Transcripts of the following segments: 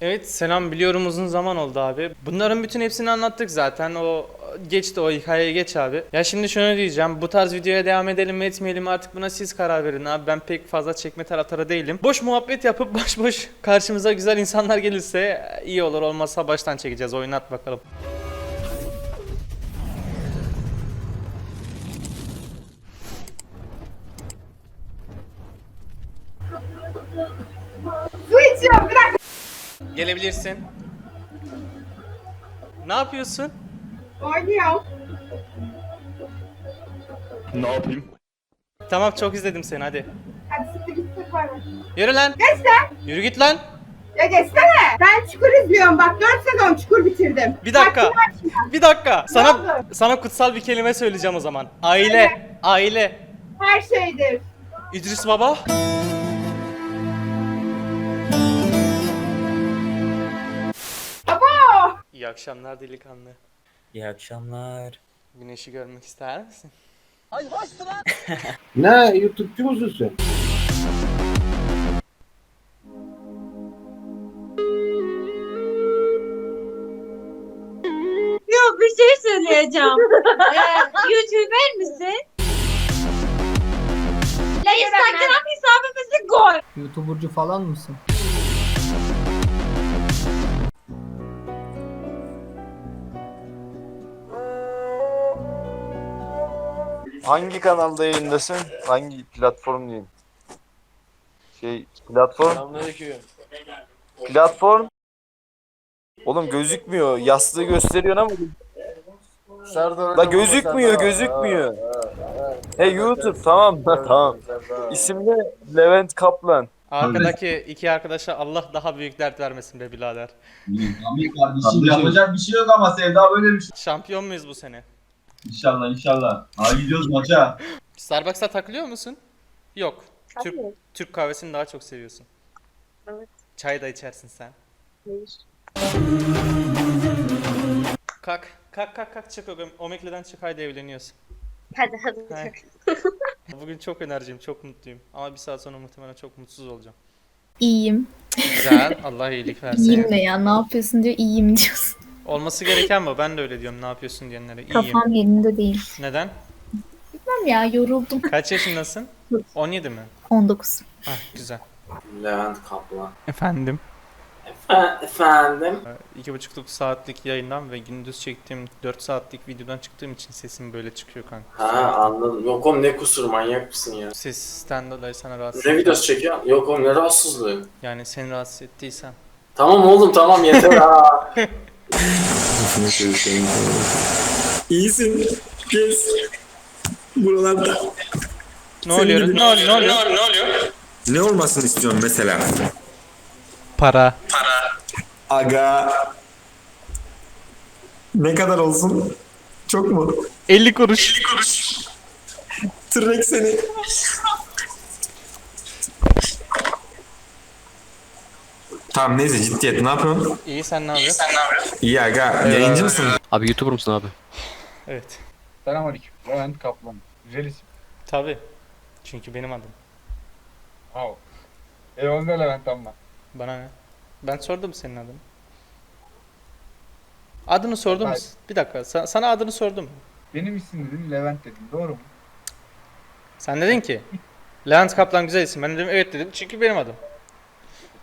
Evet selam biliyorum uzun zaman oldu abi. Bunların bütün hepsini anlattık zaten. O geçti o hikayeye geç abi. Ya şimdi şunu diyeceğim. Bu tarz videoya devam edelim mi etmeyelim mi artık buna siz karar verin abi. Ben pek fazla çekme taraftarı değilim. Boş muhabbet yapıp boş boş karşımıza güzel insanlar gelirse iyi olur. Olmazsa baştan çekeceğiz. Oynat bakalım. İçiyorum bir dakika. Gelebilirsin. Ne yapıyorsun? Oynuyorum. Ne yapayım? Tamam çok izledim seni hadi. Hadi siktir bay bay. Yürü lan. Geç lan. Yürü git lan. Ya geçsene. Ben Çukur izliyorum bak 4 sezon Çukur bitirdim. Bir dakika. Bir dakika. Sana oldu? sana kutsal bir kelime söyleyeceğim o zaman. Aile. Aile. Her şeydir. İdris Baba. İyi akşamlar delikanlı. İyi akşamlar. Güneşi görmek ister misin? Ne YouTube'cu musun sen? Yok bir şey söyleyeceğim. ee, YouTuber misin? La Instagram hesabımızı koy. YouTubercu falan mısın? Hangi kanalda yayındasın? Hangi platform diyeyim? Şey platform. Platform. Oğlum gözükmüyor. Yastığı gösteriyorsun ama La gözükmüyor, gözükmüyor. Hey YouTube tamam tamam. İsim ne? Levent Kaplan. Arkadaki iki arkadaşa Allah daha büyük dert vermesin be birader. Abi kardeşim yapacak bir şey yok ama Sevda böyle bir şey. Şampiyon muyuz bu sene? İnşallah inşallah. Hadi gidiyoruz maça. Starbucks'a takılıyor musun? Yok. Türk, Türk kahvesini daha çok seviyorsun. Evet. Çay da içersin sen. Kalk. Kalk kalk kalk çık Om- Omekle'den çık haydi evleniyorsun. Hadi hadi. He. Bugün çok enerjiyim, çok mutluyum. Ama bir saat sonra muhtemelen çok mutsuz olacağım. İyiyim. Güzel, Allah iyilik versin. İyiyim ne ya? Ne yapıyorsun diyor. İyiyim diyorsun. Olması gereken bu. Ben de öyle diyorum. Ne yapıyorsun diyenlere. İyiyim. Kafam yerinde değil. Neden? Bilmem ya yoruldum. Kaç yaşındasın? 17 mi? 19. Ah güzel. Levent Kaplan. Efendim? Efe- efendim? İki buçukluk saatlik yayından ve gündüz çektiğim 4 saatlik videodan çıktığım için sesim böyle çıkıyor kanka. Ha anladım. Yok oğlum ne kusur manyak mısın ya? Sesten dolayı sana rahatsız Ne videosu çekiyor? Yok oğlum ne rahatsızlığı. Yani seni rahatsız ettiysem. Tamam oğlum tamam yeter ha. İyisin. Kes. Buralarda. Ne oluyor? Ne oluyor? Ne oluyor? Ne olmasını istiyorsun mesela? Para. Aga. Ne kadar olsun? Çok mu? 50 kuruş. Tırnak seni. Tamam neyse ciddiyet ne yapıyorsun? İyi sen ne yapıyorsun? İyi aga yayıncı mısın? Abi YouTuber musun abi? Evet. Selamünaleyküm. Levent Kaplan. Güzel isim. Tabii. Çünkü benim adım. Wow. Eyvallah Levent amma. Bana ne? Ben sordum senin adını. Adını sordum. mu? Hayır. Bir dakika. sa- sana adını sordum. Benim isim dedim Levent dedim. Doğru mu? Sen dedin ki Levent Kaplan güzel isim. Ben dedim evet dedim çünkü benim adım.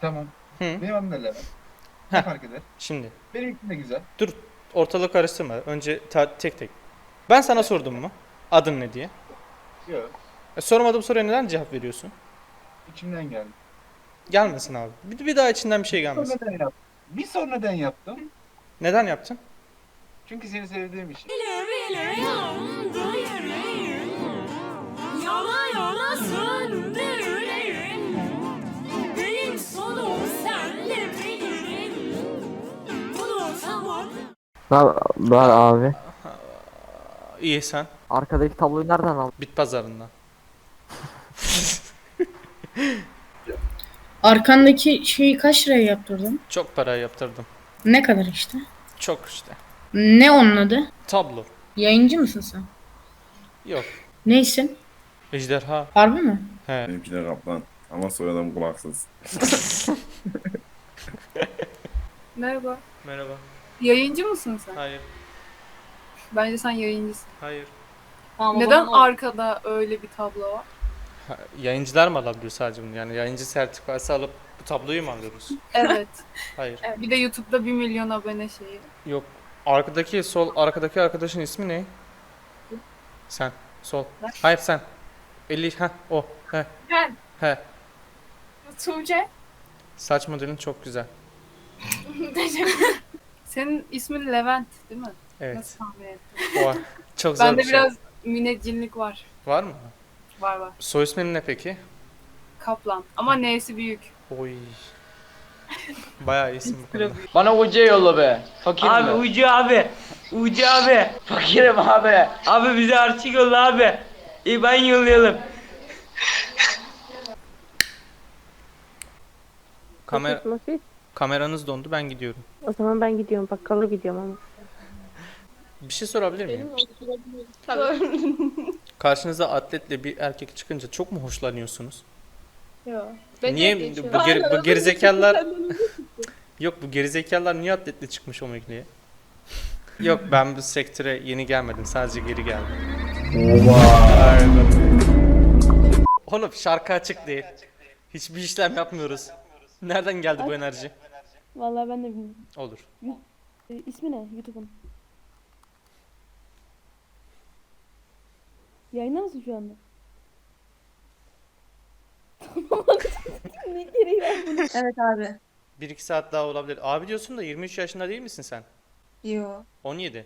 Tamam. Hı. Benim adım da Levent. Heh. Ne fark eder? Şimdi Benim de güzel. ortalığı karıştırma. Önce ta- tek tek. Ben sana sordum mu? Adın ne diye. Yok. E, sormadığım soruya neden cevap veriyorsun? İçimden geldi. Gelmesin abi. Bir, bir daha içinden bir şey gelmesin. Sonradan yaptım. Bir sonradan yaptım. Neden yaptın? Çünkü seni sevdiğim için. Yana yana söndüreyim. Var abi. İyi sen. Arkadaki tabloyu nereden aldın? Bit pazarından. Arkandaki şeyi kaç liraya yaptırdın? Çok para yaptırdım. Ne kadar işte? Çok işte. Ne onun adı? Tablo. Yayıncı mısın sen? Yok. Neysin? Ejderha. Harbi mi? He. Benimki de kaplan. Ama soyadım kulaksız. Merhaba. Merhaba. Yayıncı mısın sen? Hayır. Bence sen yayıncısın. Hayır. Neden arkada öyle bir tablo var? Ha, yayıncılar mı alabiliyor sadece bunu? Yani yayıncı sertifikası alıp bu tabloyu mu alıyoruz? Evet. Hayır. bir de YouTube'da 1 milyon abone şeyi. Yok. Arkadaki sol arkadaki arkadaşın ismi ne? Sen. Sol. Hayır sen. 50 ha o. He. Ben. He. Tuğçe. Saç modelin çok güzel. Senin ismin Levent değil mi? Evet. Nasıl tahmin ettim? O. Çok zor Bende bir şey. biraz minecillik var. Var mı? Var var. Soy ismin ne peki? Kaplan. Ama N'si büyük. Oy. Bayağı iyisin bu konuda. Bana ucu yolla be. Fakir abi ucu abi. Ucu abi. Fakirim abi. Abi bize harçlık yolla abi. İyi ben yollayalım. Kamera kameranız dondu ben gidiyorum. O zaman ben gidiyorum bakkala gidiyorum ama. Bir şey sorabilir miyim? Karşınıza atletle bir erkek çıkınca çok mu hoşlanıyorsunuz? Yok. niye bu, geri, bu gerizekalılar Yok bu gerizekalılar niye atletle çıkmış o mekleye? Yok ben bu sektöre yeni gelmedim sadece geri geldim. Aynen. Oğlum şarkı açık değil. Hiçbir işlem yapmıyoruz. Nereden geldi bu enerji? Vallahi ben de bilmiyorum. Olur. ismi ne YouTube'un? Yayında mısın şu anda? ne gereği var bunun? Evet abi. 1-2 saat daha olabilir. Abi diyorsun da 23 yaşında değil misin sen? Yo. 17,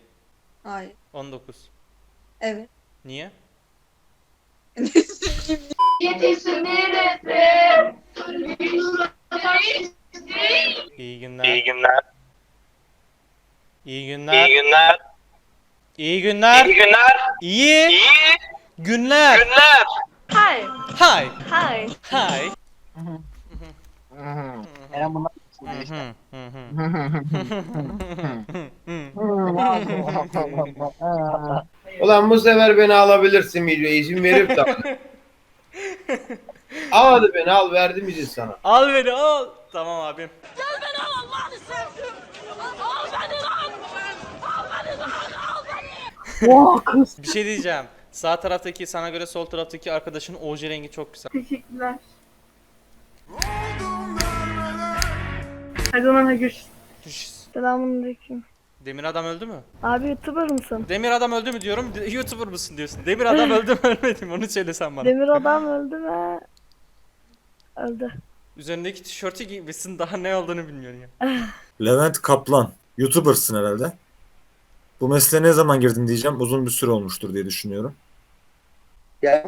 Hayır. 19. Evet. Niye? İyi günler. İyi günler. İyi günler. İyi günler. İyi günler. İyi günler. İyi. Günler. Günler. Hi. Hi. Hi. Hi. Bunlar hı. Ulan bu sefer beni alabilirsin videoya izin verip de. al hadi beni al verdim izin sana. Al beni al. Tamam abim. Bir şey diyeceğim. Sağ taraftaki sana göre sol taraftaki arkadaşın oje rengi çok güzel. Teşekkürler. Her zaman görüşürüz. Selamünaleyküm. Demir adam öldü mü? Abi YouTuber mısın? Demir adam öldü mü diyorum. YouTuber mısın diyorsun. Demir adam öldü mü ölmedi mi? Onu söylesen bana. Demir adam öldü mü? Öldü. Üzerindeki tişörtü giymişsin daha ne olduğunu bilmiyorsun ya. Levent Kaplan. YouTuber'sın herhalde. Bu mesleğe ne zaman girdin diyeceğim. Uzun bir süre olmuştur diye düşünüyorum. Ee,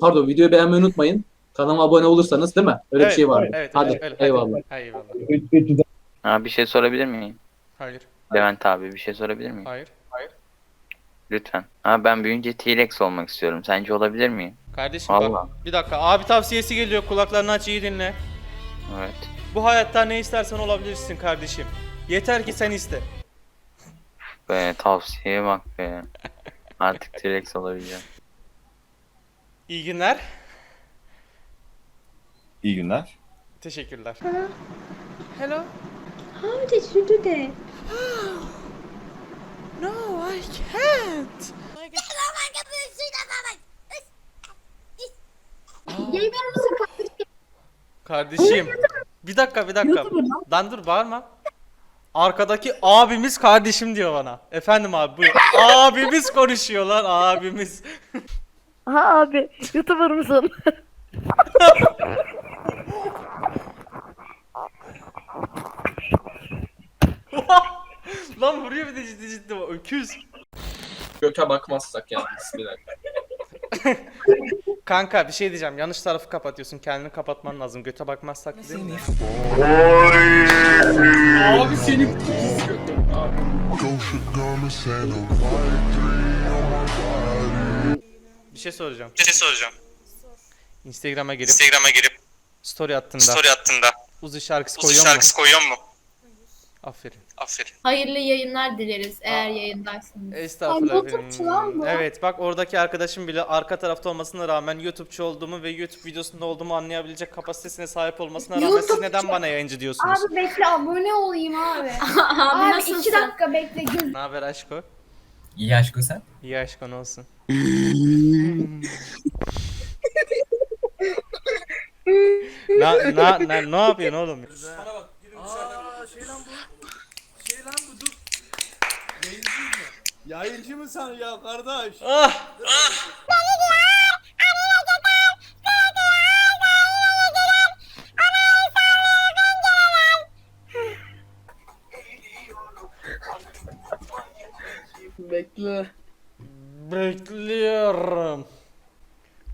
pardon videoyu beğenmeyi unutmayın. Kanalıma abone olursanız değil mi? Öyle Evet, bir şey var. Evet, Hadi evet, evet, eyvallah. Hadi. Eyvallah. Abi bir şey sorabilir miyim? Hayır. Levent abi bir şey sorabilir miyim? Hayır. Lütfen. Abi ben büyüyünce T-Rex olmak istiyorum. Sence olabilir miyim? Kardeşim bak Vallahi. bir dakika abi tavsiyesi geliyor kulaklarını aç iyi dinle. Evet. Bu hayatta ne istersen olabilirsin kardeşim. Yeter ki sen iste. Be tavsiyeye bak be. Artık T-Rex olabileceğim. İyi günler. İyi günler. Teşekkürler. Hello. How did you do that? No, I can't. Kardeşim. Bir dakika bir dakika. Lan dur bağırma. Arkadaki abimiz kardeşim diyor bana. Efendim abi buyur. abimiz konuşuyor lan abimiz. Ha abi YouTuber mısın? lan vuruyor bir de ciddi ciddi öküz. Göke bakmazsak yani. Bismillah. Kanka bir şey diyeceğim. Yanlış tarafı kapatıyorsun. Kendini kapatman lazım. Göte bakmazsak değil mi? Abi seni Bir şey soracağım. Bir şey soracağım. Instagram'a girip Instagram'a girip story attığında story attığında Uzi şarkısı koyuyor mu? koyuyor mu? Aferin. Hayırlı yayınlar dileriz eğer yayındaysınız. Estağfurullah Ay, efendim. YouTube'çu lan bu. Evet bak oradaki arkadaşım bile arka tarafta olmasına rağmen YouTube'çu olduğumu ve YouTube videosunda olduğumu anlayabilecek kapasitesine sahip olmasına rağmen siz YouTube'çu- neden bana yayıncı diyorsunuz? Abi bekle abone olayım abi. Abi, abi nasılsın? iki dakika bekle. Ne haber aşko? İyi aşkı sen. İyi aşkın olsun. na, na, na, ne yapıyorsun oğlum? Yayıncı mı sen ya kardeş? Ah! Bekle. Bekliyorum.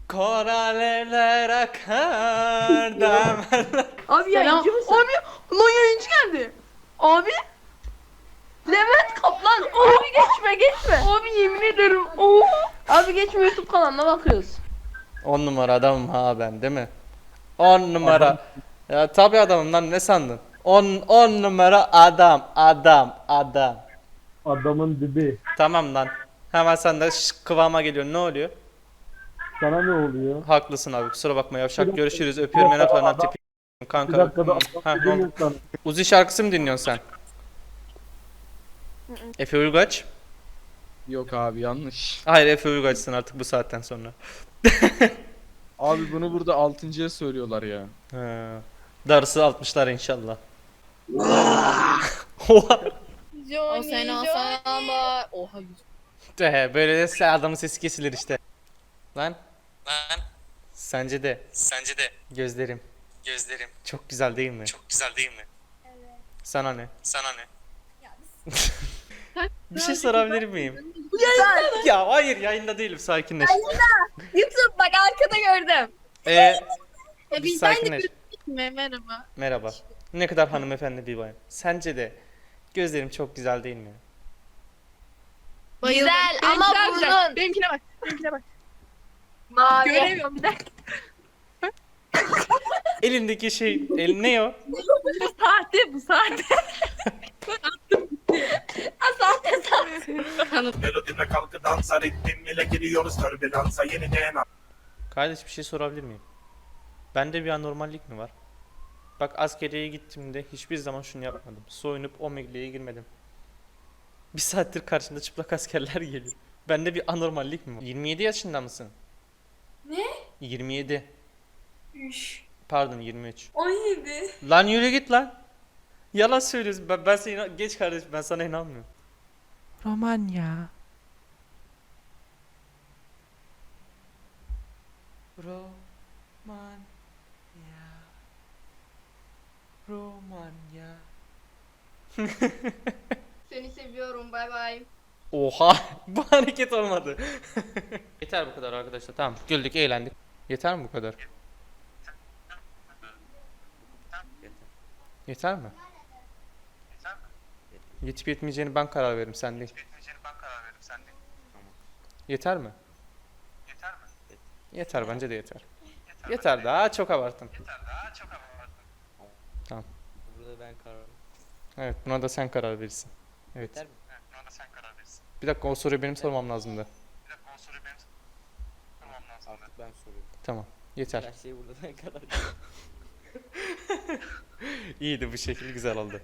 Kor alevler akar damarlar. Abi yayıncı mısın? Abi lan yayıncı geldi. Abi. Levent Kaplan. Abi geçme geçme. Abi yemin ederim. Oo. Abi geçme YouTube kanalına bakıyoruz. 10 numara adamım ha ben değil mi? 10 numara. Ya tabi adamım lan ne sandın? 10 10 numara adam adam adam. Adamın dibi. Tamam lan. Hemen sen de şş, kıvama geliyor. Ne oluyor? Sana ne oluyor? Haklısın abi. Kusura bakma yavşak. Görüşürüz. Öpüyorum yanaklarından tipi. Kanka. Uzi şarkısı mı dinliyorsun sen? Efe Uygaç? Yok abi yanlış. Hayır Efe Uygaç'sın artık bu saatten sonra. Abi bunu burada altıncıya söylüyorlar ya. Ha. Darısı 60'lar inşallah. Oha. O sen olsan ama. Oha De, böyle de se- adamın sesi kesilir işte. Lan. Lan. Sence de. Sence de. Gözlerim. Gözlerim. Çok güzel değil mi? Çok güzel değil mi? Evet. Sana ne? Sana ne? bir şey sorabilir miyim? ya hayır yayında değilim sakinleş. YouTube bak arkada gördüm. Ee, Ya bir sakinleş. Merhaba. Merhaba. Ne kadar hanımefendi bir bayan. Sence de gözlerim çok güzel değil mi? Güzel ama burnun. Benimkine bak. Benimkine bak. Mavi. Göremiyorum bir dakika. Elindeki şey, el ne o? Bu sahte bu sahte. sahte sahte. Melodime kalkı dansa ritmim ile giriyoruz türbülansa yeniden. Kardeş bir şey sorabilir miyim? Bende bir anormallik mi var? Bak askeriye gittiğimde hiçbir zaman şunu yapmadım. Soyunup Omegle'ye girmedim. Bir saattir karşımda çıplak askerler geliyor. Bende bir anormallik mi var? 27 yaşında mısın? Ne? 27. Pardon 23. 17. Lan yürü git lan. Yalan söylüyorsun. Ben, ben sana inan- geç kardeşim ben sana inanmıyorum. Romanya. Romanya. Romanya. Seni seviyorum. Bay bay. Oha bu hareket olmadı. Yeter bu kadar arkadaşlar. Tamam güldük eğlendik. Yeter mi bu kadar? Yeter mi? Yetip yetmeyeceğini ben karar veririm sen değil. Yeter mi? Yeter mi? Yeter bence de yeter. Yeter, daha çok abarttın. Tamam. Burada ben karar Evet buna da sen karar verirsin. Evet. Yeter mi? Bir dakika o soruyu benim sormam lazımdı. Artık ben soruyorum. Tamam. Yeter. Her şeyi burada ben karar İyiydi bu şekil güzel oldu.